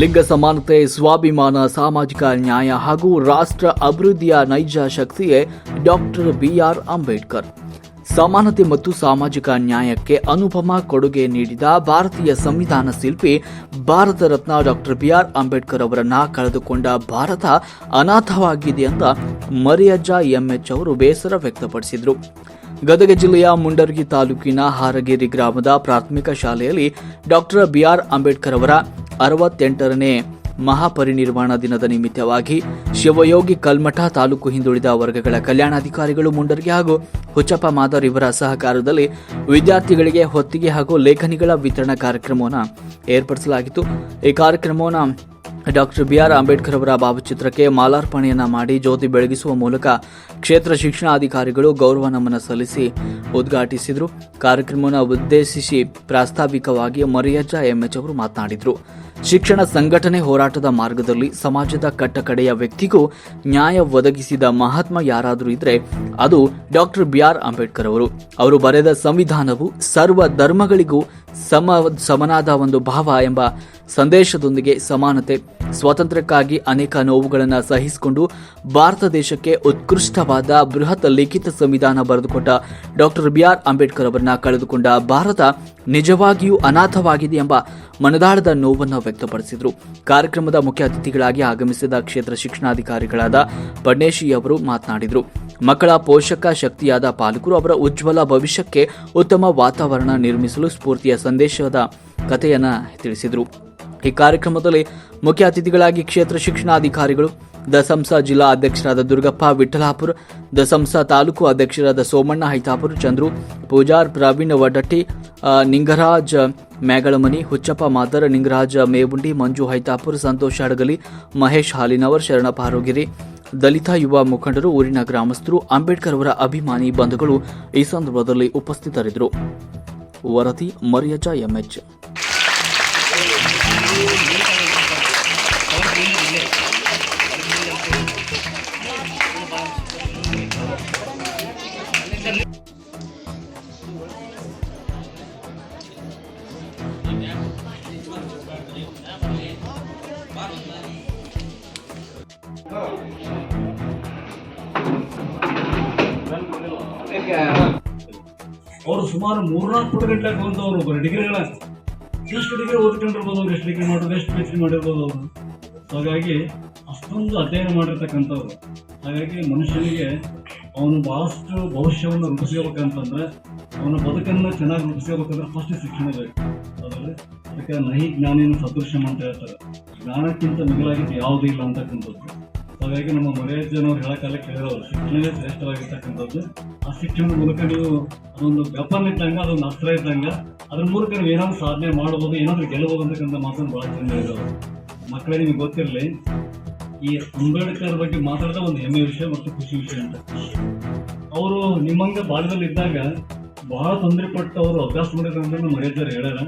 ಲಿಂಗ ಸಮಾನತೆ, ಸ್ವಾಭಿಮಾನ, ಸಾಮಾಜಿಕ ನ್ಯಾಯ ಹಾಗೂ ರಾಷ್ಟ್ರ ಅಭಿವೃದ್ಧಿಯ ನೈಜ ಶಕ್ತಿಯೇ ಡಾಕ್ಟರ್ ಬಿಆರ್ ಅಂಬೇಡ್ಕರ್. ಸಮಾನತೆ ಮತ್ತು ಸಾಮಾಜಿಕ ನ್ಯಾಯಕ್ಕೆ ಅನುಪಮ ಕೊಡುಗೆ ನೀಡಿದ ಭಾರತೀಯ ಸಂವಿಧಾನ ಶಿಲ್ಪಿ Bharat Ratna doctor B R Ambedkar ಅವರನ್ನ ಕಳೆದುಕೊಂಡ ಭಾರತ ಅನಾಥವಾಗಿದೆ ಅಂತ ಮರಿಯಜ್ಜ ಎಂಎಚ್ ಅವರು ಬೇಸರ ವ್ಯಕ್ತಪಡಿಸಿದರು. ಗದಗ ಜಿಲ್ಲೆಯ ಮುಂಡರ್ಗಿ ತಾಲೂಕಿನ ಹಾರಗೇರಿ ಗ್ರಾಮದ ಪ್ರಾಥಮಿಕ ಶಾಲೆಯಲ್ಲಿ ಡಾಕ್ಟರ್ ಬಿಆರ್ ಅಂಬೇಡ್ಕರ್ ಅವರ ಅರವತ್ತೆಂಟರನೇ ಮಹಾಪರಿನಿರ್ವಾಣ ದಿನದ ನಿಮಿತ್ತವಾಗಿ ಶಿವಯೋಗಿ ಕಲ್ಮಠ ತಾಲೂಕು ಹಿಂದುಳಿದ ವರ್ಗಗಳ ಕಲ್ಯಾಣಾಧಿಕಾರಿಗಳು ಮುಂಡರ್ಗಿ ಹಾಗೂ ಹುಚ್ಚಪ್ಪ ಮಾದರ್ ಇವರ ಸಹಕಾರದಲ್ಲಿ ವಿದ್ಯಾರ್ಥಿಗಳಿಗೆ ಹೊತ್ತಿಗೆ ಹಾಗೂ ಲೇಖನಿಗಳ ವಿತರಣಾ ಕಾರ್ಯಕ್ರಮವನ್ನು ಏರ್ಪಡಿಸಲಾಗಿತ್ತು. ಈ ಕಾರ್ಯಕ್ರಮವನ್ನು ಡಾಕ್ಟರ್ ಬಿ ಆರ್ ಅಂಬೇಡ್ಕರ್ ಅವರ ಭಾವಚಿತ್ರಕ್ಕೆ ಮಾಲಾರ್ಪಣೆಯನ್ನು ಮಾಡಿ ಜ್ಯೋತಿ ಬೆಳಗಿಸುವ ಮೂಲಕ ಕ್ಷೇತ್ರ ಶಿಕ್ಷಣಾಧಿಕಾರಿಗಳು ಗೌರವ ನಮನ ಸಲ್ಲಿಸಿ ಉದ್ಘಾಟಿಸಿದರು. ಕಾರ್ಯಕ್ರಮವನ್ನು ಉದ್ದೇಶಿಸಿ ಪ್ರಾಸ್ತಾವಿಕವಾಗಿ ಮರಿಯಜ್ಜ ಎಂಎಚ್ ಅವರು ಮಾತನಾಡಿದರು. ಶಿಕ್ಷಣ ಸಂಘಟನೆ ಹೋರಾಟದ ಮಾರ್ಗದಲ್ಲಿ ಸಮಾಜದ ಕಟ್ಟಕಡೆಯ ವ್ಯಕ್ತಿಗೂ ನ್ಯಾಯ ಒದಗಿಸಿದ ಮಹಾತ್ಮ ಯಾರಾದರೂ ಇದ್ರೆ ಅದು ಡಾಕ್ಟರ್ ಬಿ ಆರ್ ಅಂಬೇಡ್ಕರ್ ಅವರು. ಅವರು ಬರೆದ ಸಂವಿಧಾನವು ಸರ್ವ ಧರ್ಮಗಳಿಗೂ ಸಮ, ಸಮನಾದ ಒಂದು ಭಾವ ಎಂಬ ಸಂದೇಶದೊಂದಿಗೆ ಸಮಾನತೆ, ಸ್ವಾತಂತ್ರ್ಯಕ್ಕಾಗಿ ಅನೇಕ ನೋವುಗಳನ್ನು ಸಹಿಸಿಕೊಂಡು ಭಾರತ ದೇಶಕ್ಕೆ ಉತ್ಕೃಷ್ಟವಾದ ಬೃಹತ್ ಲಿಖಿತ ಸಂವಿಧಾನ ಬರೆದುಕೊಟ್ಟ ಡಾಕ್ಟರ್ ಬಿ ಆರ್ ಅಂಬೇಡ್ಕರ್ ಅವರನ್ನ ಕಳೆದುಕೊಂಡ ಭಾರತ ನಿಜವಾಗಿಯೂ ಅನಾಥವಾಗಿದೆ ಎಂಬ ಮನದಾಳದ ನೋವನ್ನು ವ್ಯಕ್ತಪಡಿಸಿದರು. ಕಾರ್ಯಕ್ರಮದ ಮುಖ್ಯ ಅತಿಥಿಗಳಾಗಿ ಆಗಮಿಸಿದ ಕ್ಷೇತ್ರ ಶಿಕ್ಷಣಾಧಿಕಾರಿಗಳಾದ ಪಡ್ನೇಶಿ ಅವರು ಮಾತನಾಡಿದರು. ಮಕ್ಕಳ ಪೋಷಕ ಶಕ್ತಿಯಾದ ಪಾಲಕರು ಅವರ ಉಜ್ವಲ ಭವಿಷ್ಯಕ್ಕೆ ಉತ್ತಮ ವಾತಾವರಣ ನಿರ್ಮಿಸಲು ಸ್ಫೂರ್ತಿಯ ಸಂದೇಶದ ಕಥೆಯನ್ನು ತಿಳಿಸಿದರು. ಈ ಕಾರ್ಯಕ್ರಮದಲ್ಲಿ ಮುಖ್ಯ ಅತಿಥಿಗಳಾಗಿ ಕ್ಷೇತ್ರ ಶಿಕ್ಷಣಾಧಿಕಾರಿಗಳು ದಸಂಸ ಜಿಲ್ಲಾ ಅಧ್ಯಕ್ಷರಾದ ದುರ್ಗಪ್ಪ ವಿಠಲಾಪುರ್ ದಸಂಸ ತಾಲೂಕು ಅಧ್ಯಕ್ಷರಾದ ಸೋಮಣ್ಣ ಹೈತಾಪುರ್, ಚಂದ್ರು ಪೂಜಾರ್ ಪ್ರವೀಣ್ ವಡಟ್ಟಿ ನಿಂಗರಾಜ್ ಮ್ಯಾಗಳಮನಿ, ಹುಚ್ಚಪ್ಪ ಮಾದರ್, ನಿಂಗರಾಜ್ ಮೇಬುಂಡಿ ಮಂಜು ಹೈತಾಪುರ್, ಸಂತೋಷ್ ಅಡಗಲಿ ಮಹೇಶ್ ಹಾಲಿನವರ್, ಶರಣಪ್ಪ ಆರೋಗಿರಿ ದಲಿತ ಯುವ ಮುಖಂಡರು, ಊರಿನ ಗ್ರಾಮಸ್ಥರು, ಅಂಬೇಡ್ಕರ್ ಅವರ ಅಭಿಮಾನಿ ಬಂಧುಗಳು ಈ ಸಂದರ್ಭದಲ್ಲಿ ಉಪಸ್ಥಿತರಿದ್ದರು. ವರದಿ ಮರಿಯಜ, ಎಂಎಚ್. ಸುಮಾರು ಮೂರ್ನಾಲ್ಕು ಪುಟ ಗಂಟೆ ಬಂದವರು ಬರೀ ಡಿಗ್ರಿಗಳ ಎಷ್ಟು ಡಿಗ್ರಿ ಓದ್ಕೊಂಡಿರ್ಬೋದು ಅವ್ರು ಎಷ್ಟು ಡಿಗ್ರಿ ಮಾಡಿದ್ರು, ಎಷ್ಟು ಡಿ ಮಾಡಿರ್ಬೋದು ಅವರು. ಹಾಗಾಗಿ ಅಷ್ಟೊಂದು ಅಧ್ಯಯನ ಮಾಡಿರ್ತಕ್ಕಂಥವ್ರು. ಹಾಗಾಗಿ ಮನುಷ್ಯನಿಗೆ ಅವನು ಬಹಳಷ್ಟು ಭವಿಷ್ಯವನ್ನು ರೂಪಿಸ್ಕೋಬೇಕಂತಂದ್ರೆ, ಅವನ ಬದುಕನ್ನು ಚೆನ್ನಾಗಿ ರೂಪಿಸ್ಕೋಬೇಕಂದ್ರೆ ಫಸ್ಟ್ ಶಿಕ್ಷಣ ಬೇಕು. ಅದರಲ್ಲಿ ಅದಕ್ಕೆ ನಹಿ ಜ್ಞಾನಿನ ಸದೃಶ್ಯಂ ಅಂತ ಹೇಳ್ತಾರೆ. ಜ್ಞಾನಕ್ಕಿಂತ ಮಿಗಿಲಾಗಿದ್ದು ಯಾವುದೂ ಇಲ್ಲ ಅಂತಕ್ಕಂಥದ್ದು. ಹಾಗಾಗಿ ನಮ್ಮ ಮನೆಯ ಜನ ಹೇಳಕಾಲ ಕೇಳಿರೋರು ಶಿಕ್ಷಣವೇ ಶ್ರೇಷ್ಠವಾಗಿರ್ತಕ್ಕಂಥದ್ದು ಆ ಶಿಕ್ಷಣದ ಮೂಲಕ ನೀವು ಅದೊಂದು ವೆಪನ್ ಇದ್ದಂಗೆ, ಅದೊಂದು ಅಸ್ತ್ರ ಇದ್ದಂಗೆ, ಅದ್ರ ಮೂಲಕ ನೀವು ಏನಾದ್ರು ಸಾಧನೆ ಮಾಡ್ಬೋದು, ಏನಾದರೂ ಗೆಲ್ಲಬಹುದು ಅಂತಕ್ಕಂಥ ಮಾತನ್ನು ಭಾಳ ಚಂದ ಹೇಳಿರೋರು. ಮಕ್ಕಳೇ, ನಿಮಗೆ ಗೊತ್ತಿರಲಿ, ಈ ಅಂಬೇಡ್ಕರ್ ಬಗ್ಗೆ ಮಾತಾಡಿದ ಒಂದು ಹೆಮ್ಮೆ ವಿಷಯ ಮತ್ತು ಖುಷಿ ವಿಷಯ ಅಂತ. ಅವರು ನಿಮ್ಮಂಗೆ ಬಾಲ್ಯದಲ್ಲಿ ಇದ್ದಾಗ ಬಹಳ ತೊಂದರೆ ಪಟ್ಟು ಅವರು ಅಭ್ಯಾಸ ಮಾಡಿದ್ರು ಅಂತ ಮರ್ಯಾದೆ ಹೇಳ್ಯಾರ.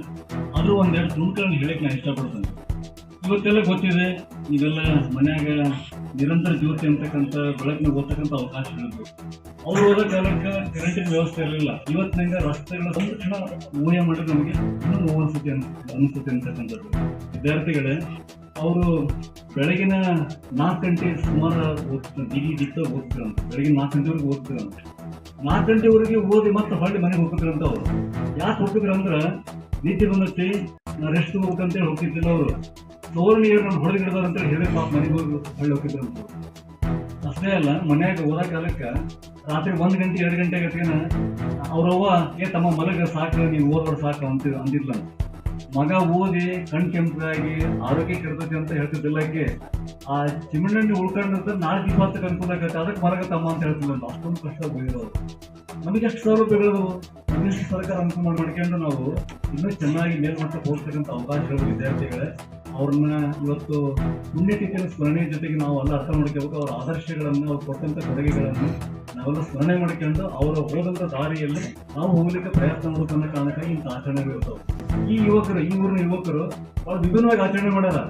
ಒಂದೆರಡು ತುಣುಕುಗಳನ್ನ ಹೇಳಕ್ಕೆ ನಾನು ಇಷ್ಟಪಡ್ತೇನೆ. ಇವತ್ತೆಲ್ಲ ಗೊತ್ತಿದೆ ಇವೆಲ್ಲ ಮನ್ಯಾಗ ನಿರಂತರ ಜ್ಯೋತಿ ಅಂತಕ್ಕಂಥ ಬೆಳಕಿನ ಓದ್ತಕ್ಕಂಥ ಅವಕಾಶಗಳಿದ್ವು ಅವ್ರು ಹೋದ ಕಾಲಕ್ಕೆ ಕರೆಂಟಿನ ವ್ಯವಸ್ಥೆ ಇರಲಿಲ್ಲ. ಇವತ್ತಿನಿಂದ ರಸ್ತೆಗಳ ಸಂರಕ್ಷಣ ಊಹೆ ಮಾಡಿದ್ರೆ ನಮಗೆ ಇನ್ನೂ ನೋವು ಅನ್ಸುತ್ತೆ ಅನಿಸುತ್ತೆ ಅಂತಕ್ಕಂಥದ್ದು. ವಿದ್ಯಾರ್ಥಿಗಳೇ, ಅವರು ಬೆಳಗಿನ ನಾಲ್ಕು ಗಂಟೆ ಸುಮಾರು ಓದ್ತಾರೆ ದಿಗಿ ದಿಕ್ಕ ಓದ್ತಿರಂತ ಬೆಳಗಿನ ನಾಲ್ಕು ಗಂಟೆವರೆಗೆ ಓದ್ತಿರಂತ ನಾಲ್ಕು ಗಂಟೆವರೆಗೆ ಓದಿ ಮತ್ತೆ ಹೊಳ್ಳಿ ಮನೆಗೆ ಹೋಗ್ತಿದ್ರಂತ ಅವರು. ಯಾಕೆ ಹೋಗ್ತಿದ್ರಂದ್ರೆ ನಿದ್ದೆ ಬಂದೈತಿ, ನಾ ರೆಸ್ಟ್ ಹೋಗ್ಬೇಕಂತೇಳಿ ಹೋಗ್ತಿದ್ದಿಲ್ಲ ಅವರು. ನೀರು ನಾನು ಅಂತೇಳಿ ಹೇಳಿ ಪಾಪ ಮನೆಗೆ ಹೋಗಿ ಹೊಳ್ಳಿ ಅಂತ. ಅಷ್ಟೇ ಅಲ್ಲ, ಮನ್ಯಾಗ ಹೋದ ಕಾಲಕ್ಕೆ ರಾತ್ರಿ ಒಂದ್ ಗಂಟೆ, ಎರಡು ಗಂಟೆ ಗತಿಗೆನ ಅವ್ರವ್ವ ಏ ತಮ್ಮ ಮಲಗ ಸಾಕು ನೀವು ಓದೋರು ಸಾಕು ಅಂತ ಅಂದಿಲ್ಲ ಮಗ ಓದಿ ಕಣ್ ಕೆಂಪಾಗಿ ಆರೋಗ್ಯ ಕೆಡ್ತೈತಿ ಅಂತ ಹೇಳ್ತಿದ್ದಿಲ್ಲ ಆಕೆ ಆ ಚಿಮಣ್ಣಿ ಉಳ್ಕೊಂಡಂತ ನಾಲ್ಕು ದಿವಸಕ್ಕೆ ಅನುಕೂಲ ಆಗತ್ತೆ ಅದಕ್ಕೆ ಮರಗತ್ತಮ್ಮ ಅಂತ ಹೇಳ್ತಿಲ್ಲ ಅಷ್ಟೊಂದು ಕಷ್ಟ ಬೈರೋರು ನಮಗೆ ಎಷ್ಟು ಇನ್ನಷ್ಟು ಸರ್ಕಾರ ಅನುಕೂಲ ಮಾಡಿ ಮಾಡ್ಕೊಂಡು ನಾವು ಇನ್ನೂ ಚೆನ್ನಾಗಿ ಮೇಲ್ಮಟ್ಟಕ್ಕೆ ಹೋಗ್ತಕ್ಕಂಥ ಅವಕಾಶಗಳು, ವಿದ್ಯಾರ್ಥಿಗಳೇ. ಅವ್ರನ್ನ ಇವತ್ತು ಪುಣ್ಯತಿಥಿಯ ಸ್ಮರಣೆ ಜೊತೆಗೆ ನಾವು ಎಲ್ಲ ಅರ್ಥ ಮಾಡ್ಕೋಬೇಕು. ಅವರ ಆದರ್ಶಗಳನ್ನು, ಅವ್ರು ಕೊಟ್ಟಂತ ಕೊಡುಗೆಗಳನ್ನು ನಾವೆಲ್ಲ ಸ್ಮರಣೆ ಮಾಡ್ಕೊಂಡು ಅವರು ಹೋದಂತ ದಾರಿಯಲ್ಲಿ ನಾವು ಹೋಗ್ಲಿಕ್ಕೆ ಪ್ರಯತ್ನ ಮಾಡೋದನ್ನ ಕಾರಣಕ್ಕಾಗಿ ಇಂಥ ಆಚರಣೆಗಳು ಇರ್ತಾವೆ. ಈ ಯುವಕರು, ಈ ಊರಿನ ಯುವಕರು ಅವ್ರು ವಿಭಿನ್ನವಾಗಿ ಆಚರಣೆ ಮಾಡ್ಯಾರ.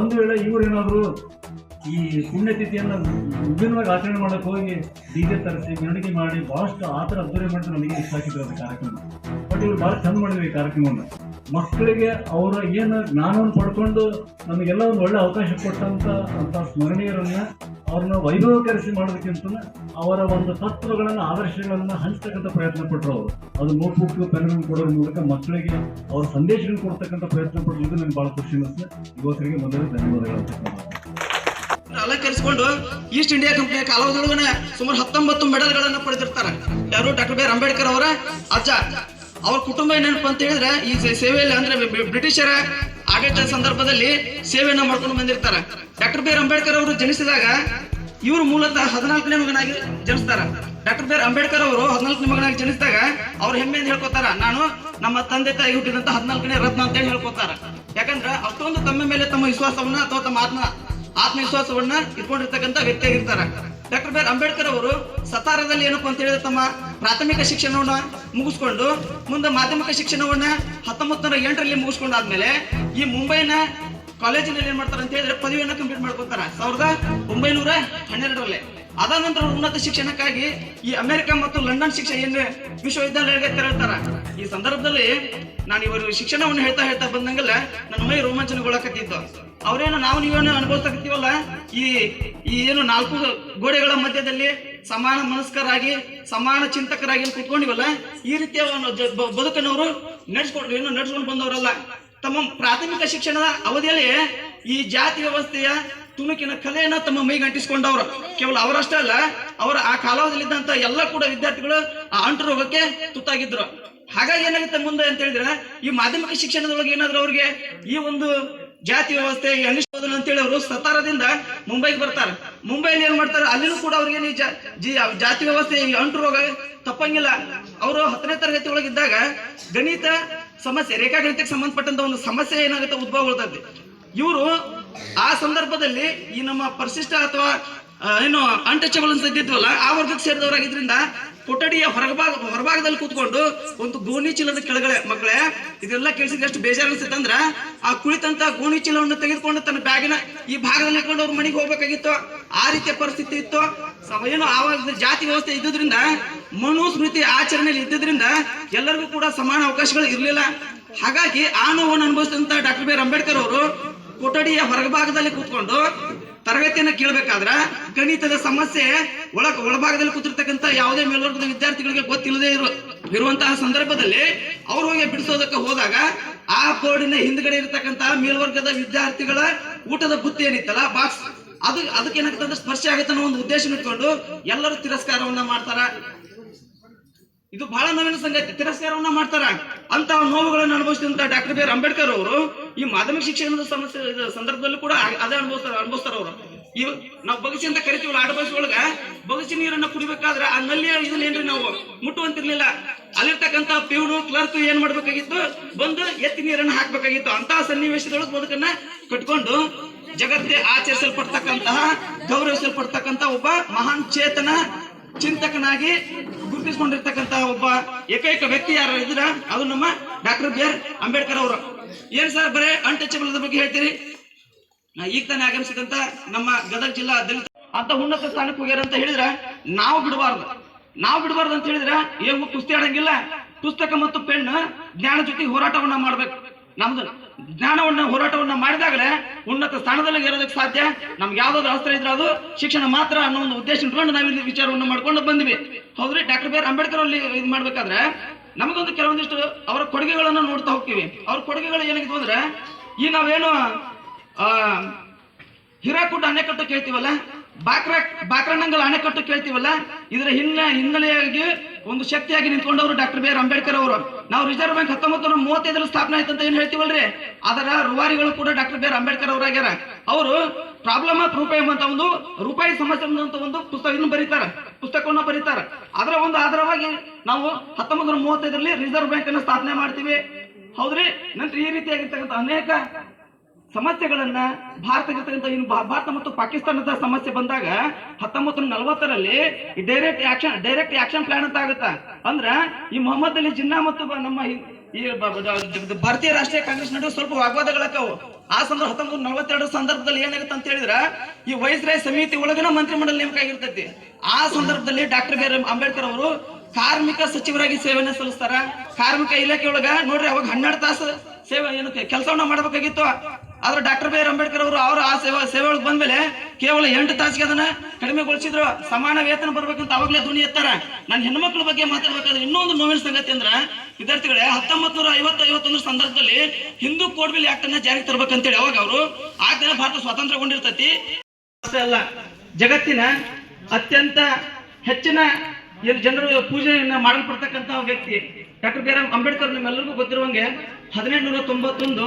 ಒಂದು ವೇಳೆ ಇವ್ರು ಏನಾದ್ರು ಈ ಪುಣ್ಯತಿಥಿಯನ್ನು ವಿಭಿನ್ನವಾಗಿ ಆಚರಣೆ ಮಾಡೋಕ್ಕೆ ಹೋಗಿ ಡಿಜೆ ತರಿಸಿ, ಮೆರವಣಿಗೆ ಮಾಡಿ ಭಾಳಷ್ಟು ಆ ಥರ ಅದ್ದೂರಿ ಮಾಡಿದ್ರೆ ನನಗೆ ಇಷ್ಟ ಆಗಿದ್ರು ಅದು ಕಾರ್ಯಕ್ರಮ. ಬಟ್ ಇವ್ರು ಭಾಳ ಚಂದ ಮಾಡಿದ್ವಿ ಈ ಕಾರ್ಯಕ್ರಮವನ್ನು. ಮಕ್ಕಳಿಗೆ ಅವರ ಏನು ಜ್ಞಾನವನ್ನು ಪಡ್ಕೊಂಡು ನಮಗೆಲ್ಲ ಒಂದು ಒಳ್ಳೆ ಅವಕಾಶ ಕೊಟ್ಟಂತ ಅಂತ ಸ್ಮರಣೀಯರನ್ನ ಅವ್ರನ್ನ ವೈಭವೀಕರಿಸಿ ಮಾಡೋದಕ್ಕಿಂತ ಅವರ ಒಂದು ತತ್ವಗಳನ್ನ, ಆದರ್ಶಗಳನ್ನ ಹಂಚ್ತಕ್ಕಂಥ ಪ್ರಯತ್ನ ಪಟ್ಟರು ಅವರು. ಅದು ನೋಟ್ಬುಕ್ ಪೆನ್ಗಳನ್ನು ಕೊಡೋದ್ರ ಮೂಲಕ ಮಕ್ಕಳಿಗೆ ಅವ್ರ ಸಂದೇಶಗಳನ್ನು ಕೊಡ್ತಕ್ಕಂಥ ಪ್ರಯತ್ನ ಪಟ್ಟಿದ್ದು ನನಗೆ ಬಹಳ ಖುಷಿ ಅನಿಸ್ತದೆ ಯುವಕರಿಗೆ ಮೊದಲು ಧನ್ಯವಾದಗಳು ಅಲಂಕರಿಸಿಕೊಂಡು ಈಸ್ಟ್ ಇಂಡಿಯಾ ಕಂಪನಿಯ ಕಾಲದೊಳಗನೆ ಸುಮಾರು ಹತ್ತೊಂಬತ್ತು ಮೆಡಲ್ಗಳನ್ನು ಪಡೆದಿರ್ತಾರೆ. ಯಾರು ಡಾಕ್ಟರ್ ಬಿ ಆರ್ ಅಂಬೇಡ್ಕರ್ ಅವರ? ಅಜ್ಜ. ಅವ್ರ ಕುಟುಂಬ ಏನೇನಪ್ಪ ಅಂತ ಹೇಳಿದ್ರೆ, ಈ ಸೇವೆಯಲ್ಲಿ ಅಂದ್ರೆ ಬ್ರಿಟಿಷರ ಆಡಳಿತ ಸಂದರ್ಭದಲ್ಲಿ ಸೇವೆಯನ್ನ ಮಾಡ್ಕೊಂಡು ಬಂದಿರ್ತಾರೆ. ಡಾಕ್ಟರ್ ಬಿ ಆರ್ ಅಂಬೇಡ್ಕರ್ ಅವರು ಜನಿಸಿದಾಗ ಇವರು ಮೂಲತಃ ಹದಿನಾಲ್ಕನೇ ಮಗನಾಗಿ ಜನಿಸ್ತಾರ. ಡಾಕ್ಟರ್ ಬಿ ಆರ್ ಅಂಬೇಡ್ಕರ್ ಅವರು ಹದಿನಾಲ್ಕನೇ ಮಗನಾಗಿ ಜನಿಸಿದಾಗ ಅವ್ರ ಹೆಮ್ಮೆಯಿಂದ ಹೇಳ್ಕೊತಾರ, ನಾನು ನಮ್ಮ ತಂದೆ ತಾಯಿ ಹುಟ್ಟಿದಂತ ಹದಿನಾಲ್ಕನೇ ರತ್ನ ಅಂತ ಹೇಳಿ ಹೇಳ್ಕೊತಾರ. ಯಾಕಂದ್ರೆ ಅಷ್ಟೊಂದು ತಮ್ಮ ಮೇಲೆ ತಮ್ಮ ವಿಶ್ವಾಸವನ್ನ ಅಥವಾ ತಮ್ಮ ಆತ್ಮ, ಆತ್ಮವಿಶ್ವಾಸವನ್ನ ಇಟ್ಕೊಂಡಿರ್ತಕ್ಕಂಥ ವ್ಯಕ್ತಿಯಾಗಿರ್ತಾರ ಡಾಕ್ಟರ್ ಬಿ ಆರ್ ಅಂಬೇಡ್ಕರ್ ಅವರು ಸತಾರದಲ್ಲಿ ಏನಪ್ಪಾ ಅಂತ ಹೇಳಿದ್ರೆ ತಮ್ಮ ಪ್ರಾಥಮಿಕ ಶಿಕ್ಷಣವನ್ನ ಮುಗಿಸ್ಕೊಂಡು ಮುಂದೆ ಮಾಧ್ಯಮಿಕ ಶಿಕ್ಷಣವನ್ನ ಹತ್ತೊಂಬತ್ತು ನೂರ ಎಂಟರಲ್ಲಿ ಮುಗಿಸ್ಕೊಂಡಾದ್ಮೇಲೆ ಈ ಮುಂಬೈನ ಕಾಲೇಜಿನಲ್ಲಿ ಏನ್ ಮಾಡ್ತಾರೆ ಅಂತ ಹೇಳಿದ್ರೆ ಪದವಿಯನ್ನು ಕಂಪ್ಲೀಟ್ ಮಾಡ್ಕೊತಾರೆ ಸಾವಿರದ ಒಂಬೈನೂರ ಹನ್ನೆರಡರಲ್ಲಿ. ಅದಾದ ನಂತರ ಉನ್ನತ ಶಿಕ್ಷಣಕ್ಕಾಗಿ ಈ ಅಮೆರಿಕ ಮತ್ತು ಲಂಡನ್ ಶಿಕ್ಷಣ ಏನು ವಿಶ್ವವಿದ್ಯಾಲಯಕ್ಕೆ ತೆರಳ್ತಾರ. ಈ ಸಂದರ್ಭದಲ್ಲಿ ನಾನು ಇವರು ಶಿಕ್ಷಣವನ್ನು ಹೇಳ್ತಾ ಹೇಳ್ತಾ ಬಂದಂಗೆಲ್ಲ ನನ್ನ ಮೈ ರೋಮಾಂಚನಗೊಳ್ಳಕತ್ತಿದ್ದು ಅವರೇನು ನಾವು ನೀವೇನು ಅನುಭವಿಸಕತ್ತೀವಲ್ಲ? ಈ ಈ ಏನು ನಾಲ್ಕು ಗೋಡೆಗಳ ಮಧ್ಯದಲ್ಲಿ ಸಮಾನ ಮನಸ್ಕರಾಗಿ, ಸಮಾನ ಚಿಂತಕರಾಗಿ ಕುತ್ಕೊಂಡಿವಲ್ಲ ಈ ರೀತಿಯ ಬದುಕನ್ನವರು ನಡೆಸ್ಕೊಂಡು, ಇನ್ನು ನಡೆಸ್ಕೊಂಡು ಬಂದವರಲ್ಲ. ತಮ್ಮ ಪ್ರಾಥಮಿಕ ಶಿಕ್ಷಣದ ಅವಧಿಯಲ್ಲಿ ಈ ಜಾತಿ ವ್ಯವಸ್ಥೆಯ ತುಣುಕಿನ ಕಲೆಯನ್ನ ತಮ್ಮ ಮೈಗೆ ಅಂಟಿಸ್ಕೊಂಡವ್ರು ಕೇವಲ ಅವರಷ್ಟೇ ಅಲ್ಲ, ಅವರ ಆ ಕಾಲಾವಧಿಯಲ್ಲಿದ್ದಂತ ಎಲ್ಲ ಕೂಡ ವಿದ್ಯಾರ್ಥಿಗಳು ಆ ಅಂಟು ರೋಗಕ್ಕೆ ತುತ್ತಾಗಿದ್ರು. ಹಾಗಾಗಿ ಏನಾಗುತ್ತೆ ಮುಂದೆ ಅಂತ ಹೇಳಿದ್ರೆ, ಈ ಮಾಧ್ಯಮಿಕ ಶಿಕ್ಷಣದೊಳಗೆ ಏನಾದ್ರು ಅವ್ರಿಗೆ ಈ ಒಂದು ಜಾತಿ ವ್ಯವಸ್ಥೆ ಅನಿಷ್ಟೋದನ ಅಂತೇಳಿ ಅವರು ಸತಾರದಿಂದ ಮುಂಬೈಗೆ ಬರ್ತಾರೆ. ಮುಂಬೈಲಿ ಏನ್ ಮಾಡ್ತಾರೆ? ಅಲ್ಲಿನೂ ಕೂಡ ಅವ್ರಿಗೆ ಜಾತಿ ವ್ಯವಸ್ಥೆ ಅಂಟು ರೋಗ ತಪ್ಪಂಗಿಲ್ಲ. ಅವರು ಹತ್ತನೇ ತರಗತಿ ಒಳಗಿದ್ದಾಗ ಗಣಿತ ಸಮಸ್ಯೆ, ರೇಖಾಗಣಿತಕ್ಕೆ ಸಂಬಂಧಪಟ್ಟಂತ ಒಂದು ಸಮಸ್ಯೆ ಏನಾಗುತ್ತೆ? ಉದ್ಭವಗೊಳ್ತದೆ ಇವರು ಆ ಸಂದರ್ಭದಲ್ಲಿ ಈ ನಮ್ಮ ಪರಿಶಿಷ್ಟ ಅಥವಾ ಏನು ಅನ್ಟಚಬಲ್ ಅಂತ ಇದ್ದಿದ್ವಲ್ಲ ಆ ವರ್ಗಕ್ಕೆ ಸೇರಿದವರಾಗಿದ್ರಿಂದ ಕೊಠಡಿಯ ಹೊರಭಾಗ ಹೊರಭಾಗದಲ್ಲಿ ಕೂತ್ಕೊಂಡು ಒಂದು ಗೋಣಿ ಚೀಲದ ಕೆಳಗಡೆ ಮಕ್ಕಳೇ, ಇದೆಲ್ಲ ಕೇಳಿಸಿದ್ರೆ ಎಷ್ಟು ಬೇಜಾರು ಅನಿಸುತ್ತೆ ಆ ಕುಳಿತಂತ ಗೋಣಿ ಚೀಲವನ್ನು ತೆಗೆದುಕೊಂಡು ತನ್ನ ಬ್ಯಾಗಿನ ಈ ಭಾಗದಲ್ಲಿ ಇಟ್ಕೊಂಡು ಅವ್ರ ಮನೆಗೆ ಹೋಗ್ಬೇಕಾಗಿತ್ತು. ಆ ರೀತಿಯ ಪರಿಸ್ಥಿತಿ ಇತ್ತು. ಏನು ಆವಾಗ ಜಾತಿ ವ್ಯವಸ್ಥೆ ಇದ್ದುದ್ರಿಂದ ಮನುಸ್ಮೃತಿ ಆಚರಣೆಯಲ್ಲಿ ಇದ್ದುದ್ರಿಂದ ಎಲ್ಲರಿಗೂ ಕೂಡ ಸಮಾನ ಅವಕಾಶಗಳು ಇರಲಿಲ್ಲ. ಹಾಗಾಗಿ ಆ ನೋವನ್ನು ಅನುಭವಿಸಿದಂತ ಡಾಕ್ಟರ್ ಬಿ ಆರ್ ಅಂಬೇಡ್ಕರ್ ಅವರು ಕೊಠಡಿಯ ಹೊರಭಾಗದಲ್ಲಿ ಕೂತ್ಕೊಂಡು ತರಗತಿಯನ್ನ ಕೇಳಬೇಕಾದ್ರ ಗಣಿತದ ಸಮಸ್ಯೆ ಒಳ ಒಳಭಾಗದಲ್ಲಿ ಕೂತಿರ್ತಕ್ಕಂಥ ಯಾವುದೇ ಮೇಲ್ವರ್ಗದ ವಿದ್ಯಾರ್ಥಿಗಳಿಗೆ ಗೊತ್ತಿಲ್ಲದೆ ಇರುವ ಇರುವಂತಹ ಸಂದರ್ಭದಲ್ಲಿ ಅವ್ರು ಹೋಗಿ ಬಿಡಿಸೋದಕ್ಕೆ ಹೋದಾಗ ಆ ಬೋರ್ಡಿನ ಹಿಂದ್ಗಡೆ ಇರತಕ್ಕಂತಹ ಮೇಲ್ವರ್ಗದ ವಿದ್ಯಾರ್ಥಿಗಳ ಊಟದ ಬುತ್ತಿ ಏನಿತ್ತಲ್ಲ ಬಾಕ್ಸ್ ಅದು ಅದಕ್ಕೆ ಏನಾಗುತ್ತೆ ಅಂದ್ರೆ ಸ್ಪರ್ಶ ಆಗುತ್ತೆ ಅನ್ನೋ ಒಂದು ಉದ್ದೇಶ ಇಟ್ಕೊಂಡು ಎಲ್ಲರೂ ತಿರಸ್ಕಾರವನ್ನ ಮಾಡ್ತಾರ. ಇದು ಬಹಳ ನೋವಿನ ಸಂಗತಿ. ತಿರಸ್ಕಾರವನ್ನ ಮಾಡ್ತಾರ. ಅಂತ ನೋವುಗಳನ್ನು ಅನುಭವಿಸಿದಂತ ಡಾಕ್ಟರ್ ಬಿ ಆರ್ ಅಂಬೇಡ್ಕರ್ ಅವರು ಈ ಮಾಧ್ಯಮಿಕ ಶಿಕ್ಷಣದ ಸಮಸ್ಯೆ ಸಂದರ್ಭದಲ್ಲೂ ಕೂಡ ಅದೇ ಅನುಭವಿಸ್ತಾರೆ ಅನುಭವಿಸ್ತಾರ ಅವರು. ಇವ್ ನಾವು ಬಗಸಿ ಅಂತ ಕರಿತೀವಲ್ಲ ಆಟ ಒಳಗ ಬಗಸಿ ನೀರನ್ನ ಕುಡಿಬೇಕಾದ್ರೆ ಆ ನಲ್ಲಿಯ ಇದನ್ನ ಏನ್ರಿ ನಾವು ಮುಟ್ಟುವಂತಿರ್ಲಿಲ್ಲ. ಅಲ್ಲಿರ್ತಕ್ಕಂತ ಪಿವ್ನು ಕ್ಲರ್ಕ್ ಏನ್ ಮಾಡ್ಬೇಕಾಗಿತ್ತು? ಬಂದು ಎತ್ತಿ ನೀರನ್ನ ಹಾಕ್ಬೇಕಾಗಿತ್ತು. ಅಂತ ಸನ್ನಿವೇಶದೊಳಗೆ ಬದುಕನ್ನ ಕಟ್ಕೊಂಡು ಜಗತ್ತೇ ಆಚರಿಸಲ್ಪಡ್ತಕ್ಕಂತಹ ಗೌರವಿಸಲ್ಪಡ್ತಕ್ಕಂತ ಒಬ್ಬ ಮಹಾನ್ ಚೇತನ ಚಿಂತಕನಾಗಿ ಗುರುತಿಸಿಕೊಂಡಿರ್ತಕ್ಕಂತಹ ಒಬ್ಬ ಏಕೈಕ ವ್ಯಕ್ತಿ ಯಾರು ಇದ್ರ? ಅದು ನಮ್ಮ ಡಾಕ್ಟರ್ ಬಿ ಆರ್ ಅಂಬೇಡ್ಕರ್ ಅವರು. ಏನ್ ಸರ್, ಬರೇ ಅನ್ಟಚಬಲ್ ಬಗ್ಗೆ ಹೇಳ್ತೀರಿ? ನಾ ಈಗ ತಾನೇ ಆಗಮಿಸಿದಂತ ನಮ್ಮ ಗದಗ ಜಿಲ್ಲಾ ದಲಿತ ಅಂತ ಉನ್ನತ ಸ್ಥಾನಕ್ಕೆ ಹೋಗ್ಯಾರ ಅಂತ ಹೇಳಿದ್ರ, ನಾವು ಬಿಡಬಾರ್ದು. ನಾವು ಬಿಡಬಾರ್ದು ಅಂತ ಹೇಳಿದ್ರ ಏನ್ ಕುಸ್ತಿ ಆಡಂಗಿಲ್ಲ. ಪುಸ್ತಕ ಮತ್ತು ಪೆನ್ ಜ್ಞಾನ ಜೊತೆ ಹೋರಾಟವನ್ನ ಮಾಡ್ಬೇಕು. ನಮ್ದು ಜ್ಞಾನವನ್ನ, ಹೋರಾಟವನ್ನ ಮಾಡಿದಾಗಲೇ ಉನ್ನತ ಸ್ಥಾನದಲ್ಲಿ ಇರೋದಕ್ಕೆ ಸಾಧ್ಯ. ನಮ್ಗೆ ಯಾವ್ದಾದ್ರು ಅಸ್ತ್ರ ಇದ್ರೆ ಅದು ಶಿಕ್ಷಣ ಮಾತ್ರ ಅನ್ನೋ ಒಂದು ಉದ್ದೇಶ ಇಟ್ಕೊಂಡು ನಾವಿಲ್ಲಿ ವಿಚಾರವನ್ನು ಮಾಡ್ಕೊಂಡು ಬಂದ್ವಿ. ಹೌದ್ರಿ? ಡಾಕ್ಟರ್ ಬಿ ಆರ್ ಅಂಬೇಡ್ಕರ್ ಅಲ್ಲಿ ಇದು ಮಾಡ್ಬೇಕಾದ್ರೆ ನಮಗೊಂದು ಕೆಲವೊಂದಿಷ್ಟು ಅವರ ಕೊಡುಗೆಗಳನ್ನ ನೋಡ್ತಾ ಹೋಗ್ತೀವಿ. ಅವ್ರ ಕೊಡುಗೆಗಳು ಏನಾಗಿತ್ತು ಅಂದ್ರೆ, ಈ ನಾವೇನು, ಆ ಹಿರಾಕುಡ್ ಅಣೆಕಟ್ಟು ಕೇಳ್ತೀವಲ್ಲ? ಬಾಕ್ರ, ಬಾಕ್ರನಂಗಲ್ ಅಣೆಕಟ್ಟು ಕೇಳ್ತೀವಲ್ಲ? ಇದರ ಹಿನ್ನ, ಹಿನ್ನೆಲೆಯಾಗಿ ಒಂದು ಶಕ್ತಿಯಾಗಿ ನಿಂತ್ಕೊಂಡವರು ಡಾಕ್ಟರ್ ಬಿ ಆರ್ ಅಂಬೇಡ್ಕರ್ ಅವರು. ನಾವು ರಿಸರ್ವ್ ಬ್ಯಾಂಕ್ ಹತ್ತೊಂಬತ್ತು ನೂರ ಮೂವತ್ತೈದರ ಸ್ಥಾಪನೆ ಆಯ್ತು ಅಂತ ಏನ್ ಹೇಳ್ತೀವಲ್ರಿ? ಅದರ ರುವಾರಿಗಳು ಕೂಡ ಡಾಕ್ಟರ್ ಬಿ ಆರ್ ಅಂಬೇಡ್ಕರ್ ಅವರಾಗ್ಯಾರ. ಅವರು ಪ್ರಾಬ್ಲಮ್ ಆಫ್ ರೂಪಾಯಿ ಎಂಬಂತ ಒಂದು ರೂಪಾಯಿ ಸಮಸ್ಯೆ ಅಂತ ಒಂದು ಪುಸ್ತಕ ಇನ್ನು ಬರೀತಾರ. ಪುಸ್ತಕವನ್ನು ಬರೀತಾರ. ಅದರ ಒಂದು ಆಧಾರವಾಗಿ ನಾವು ಹತ್ತೊಂಬತ್ತು ನೂರ ಮೂವತ್ತೈದರಲ್ಲಿ ರಿಸರ್ವ್ ಬ್ಯಾಂಕ್ ಅನ್ನು ಸ್ಥಾಪನೆ ಮಾಡ್ತೀವಿ. ಹೌದ್ರಿ? ನಂತರ ಈ ರೀತಿಯಾಗಿರ್ತಕ್ಕಂಥ ಅನೇಕ ಸಮಸ್ಯೆಗಳನ್ನ ಭಾರತಕ್ಕಿರ್ತಕ್ಕಂಥ ಭಾ- ಭಾರತ ಮತ್ತು ಪಾಕಿಸ್ತಾನದ ಸಮಸ್ಯೆ ಬಂದಾಗ ಹತ್ತೊಂಬತ್ತು ನೂರ ನಲವತ್ತರಲ್ಲಿ direct action direct action plan ಅಂತ ಆಗುತ್ತ? ಅಂದ್ರ ಈ ಮೊಹಮ್ಮದ್ ಅಲಿ ಜಿನ್ನಾ ಮತ್ತು ನಮ್ಮ ಈ- ಭಾರತೀಯ ರಾಷ್ಟ್ರೀಯ ಕಾಂಗ್ರೆಸ್ ನಡುವೆ ಸ್ವಲ್ಪ ವಾಗ್ವಾದಗಳಾಕವು ಆ ಸಂದರ್ಭ ಹತ್ತೊಂಬತ್ತು ನಲವತ್ತೆರಡು ಸಂದರ್ಭದಲ್ಲಿ ಏನಾಗುತ್ತೆ ಅಂತ ಹೇಳಿದ್ರ, ಈ ವೈಸ್ರಾಯ್ ಸಮಿತಿ ಒಳಗಿನ ಮಂತ್ರಿಮಂಡಲ ನೇಮಕ ಆಗಿರ್ತೈತಿ ಆ ಸಂದರ್ಭದಲ್ಲಿ ಡಾಕ್ಟರ್ ಬಿ ಅಂಬೇಡ್ಕರ್ ಅವರು ಕಾರ್ಮಿಕ ಸಚಿವರಾಗಿ ಸೇವೆಯನ್ನ ಸಲ್ಲಿಸ್ತಾರ. ಕಾರ್ಮಿಕ ಇಲಾಖೆ ಒಳಗ ನೋಡ್ರಿ ಅವಾಗ ಹನ್ನೆರಡು ತಾಸು ಸೇವೆ ಏನು ಕೆಲಸವನ್ನ ಮಾಡಬೇಕಾಗಿತ್ತು. ಆದ್ರೆ ಡಾಕ್ಟರ್ ಬಿ ಅಂಬೇಡ್ಕರ್ ಅವರು ಅವ್ರ ಆ ಸೇವಾ ಸೇವೆ ಒಳಗೆ ಬಂದ್ಮೇಲೆ ಕೇವಲ ಎಂಟು ತಾಸಿಗೆ ಅದನ್ನ ಕಡಿಮೆಗೊಳಿಸಿದ್ರು. ಸಮಾನ ವೇತನ ಬರ್ಬೇಕಂತ ಅವಾಗಲೇ ಧ್ವನಿ ಎತ್ತಾರ. ನಾನು ಹೆಣ್ಮಕ್ಳ ಬಗ್ಗೆ ಮಾತಾಡ್ಬೇಕಾದ್ರೆ ಇನ್ನೊಂದು ನೋವಿನ ಸಂಗತಿ ಅಂದ್ರ ವಿದ್ಯಾರ್ಥಿಗಳೇ ಹತ್ತೊಂಬತ್ ನೂರ ಐವತ್ತು ಐವತ್ತೊಂದು ಸಂದರ್ಭದಲ್ಲಿ ಹಿಂದೂ ಕೋಡ್ ಬಿಲ್ ಆಕ್ಟ್ ಅನ್ನ ಜಾರಿಗೆ ತರ್ಬೇಕಂತೇಳಿ ಅವಾಗ ಅವರು? ಆ ದಿನ ಭಾರತ ಸ್ವಾತಂತ್ರ್ಯಗೊಂಡಿರ್ತೈತಿ. ಅಲ್ಲ, ಜಗತ್ತಿನ ಅತ್ಯಂತ ಹೆಚ್ಚಿನ ಏನು ಜನರು ಪೂಜೆಯನ್ನ ಮಾಡಲ್ಪಡ್ತಕ್ಕಂತ ವ್ಯಕ್ತಿ ಡಾಕ್ಟರ್ ಬಿ ಆರ್ ಅಂಬೇಡ್ಕರ್ ನಿಮ್ಮೆಲ್ಲರಿಗೂ ಗೊತ್ತಿರುವಂಗೆ ಹದಿನೆಂಟುನೂರ ತೊಂಬತ್ತೊಂದು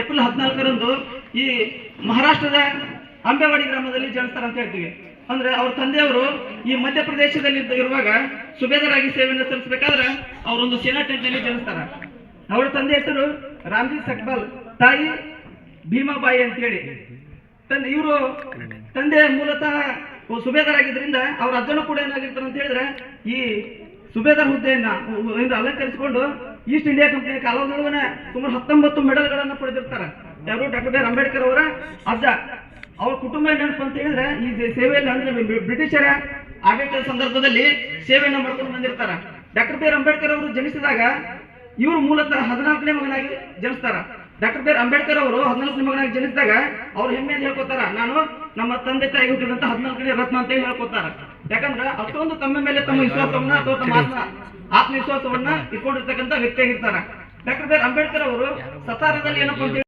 ಏಪ್ರಿಲ್ ಹದಿನಾಲ್ಕರಂದು ಈ ಮಹಾರಾಷ್ಟ್ರದ ಅಂಬೆವಾಡಿ ಗ್ರಾಮದಲ್ಲಿ ಜನಿಸ್ತಾರೆ ಅಂತ ಹೇಳ್ತೀವಿ. ಅಂದ್ರೆ ಅವ್ರ ತಂದೆಯವರು ಈ ಮಧ್ಯಪ್ರದೇಶದಲ್ಲಿ ಇರುವಾಗ ಸುಬೇದರಾಗಿ ಸೇವೆಯನ್ನು ಸಲ್ಲಿಸಬೇಕಾದ್ರೆ ಅವರೊಂದು ಸೇನಾ ಟೆಂಟ್ನಲ್ಲಿ ಜನಿಸ್ತಾರ. ಅವರ ತಂದೆ ಹೆಸರು ರಾಮ್ಜಿ ಸಕ್ಬಲ್. ತಾಯಿ ಭೀಮಾಬಾಯಿ ಅಂತ ಹೇಳಿ ತಂದೆ ಇವರು ತಂದೆ ಮೂಲತಃ ಒಬ್ಬ ಸುಬೇದಾರ್ ಆಗಿದ್ರಿಂದ ಅವ್ರ ಅಜ್ಜನೂ ಕೂಡ ಏನಾಗಿರ್ತಾರೆ ಅಂತ ಹೇಳಿದ್ರೆ ಈ ಸುಬೇದಾರ್ ಹುದ್ದೆಯನ್ನ ಅಲಂಕರಿಸಿಕೊಂಡು ಈಸ್ಟ್ ಇಂಡಿಯಾ ಕಂಪನಿಯ ಕಾಲದೊಳಗನೆ ಸುಮಾರು ಹತ್ತೊಂಬತ್ತು ಮೆಡಲ್ಗಳನ್ನ ಪಡೆದಿರ್ತಾರೆ. ಯಾರು ಡಾಕ್ಟರ್ ಬಿ ಆರ್ ಅಂಬೇಡ್ಕರ್ ಅವರ ಅಜ್ಜ. ಅವ್ರ ಕುಟುಂಬ ಏನಪ್ಪ ಅಂತ ಹೇಳಿದ್ರೆ, ಈ ಸೇವೆಯಲ್ಲಿ ಅಂದ್ರೆ ಬ್ರಿಟಿಷರ ಆಡಳಿತದ ಸಂದರ್ಭದಲ್ಲಿ ಸೇವೆಯನ್ನ ಮಾಡ್ಕೊಂಡು ಬಂದಿರ್ತಾರ. ಡಾಕ್ಟರ್ ಬಿ ಆರ್ ಅಂಬೇಡ್ಕರ್ ಅವರು ಜನಿಸಿದಾಗ ಇವರು ಮೂಲತಃ ಹದಿನಾಲ್ಕನೇ ಮಗನಾಗಿ ಜನಿಸ್ತಾರ. ಡಾಕ್ಟರ್ ಬಿ ಆರ್ ಅಂಬೇಡ್ಕರ್ ಅವರು ಹದಿನಾಲ್ಕನೇ ಮಗನಾಗಿ ಜನಿಸಿದಾಗ ಅವ್ರು ಹೆಮ್ಮೆಯಿಂದ ಹೇಳ್ಕೊತಾರ. ನಾನು ನಮ್ಮ ತಂದೆ ತಾಯಿ ಹುಟ್ಟಿದಂತ ಹದಿನಾಲ್ಕನೇ ರತ್ನ ಅಂತ ಹೇಳಿ ಹೇಳ್ಕೊತಾರ. ಯಾಕಂದ್ರೆ ಅಷ್ಟೊಂದು ತಮ್ಮ ಮೇಲೆ ತಮ್ಮ ವಿಶ್ವಾಸವನ್ನ ಅಥವಾ ತಮ್ಮ ಆತ್ಮ ಆತ್ಮವಿಶ್ವಾಸವನ್ನ ಇಟ್ಕೊಂಡಿರ್ತಕ್ಕಂಥ ವ್ಯಕ್ತಿಯಾಗಿರ್ತಾರ. ಡಾಕ್ಟರ್ ಬಿ ಆರ್ ಅಂಬೇಡ್ಕರ್ ಅವರು ಸತಾರದಲ್ಲಿ ಏನಪ್ಪ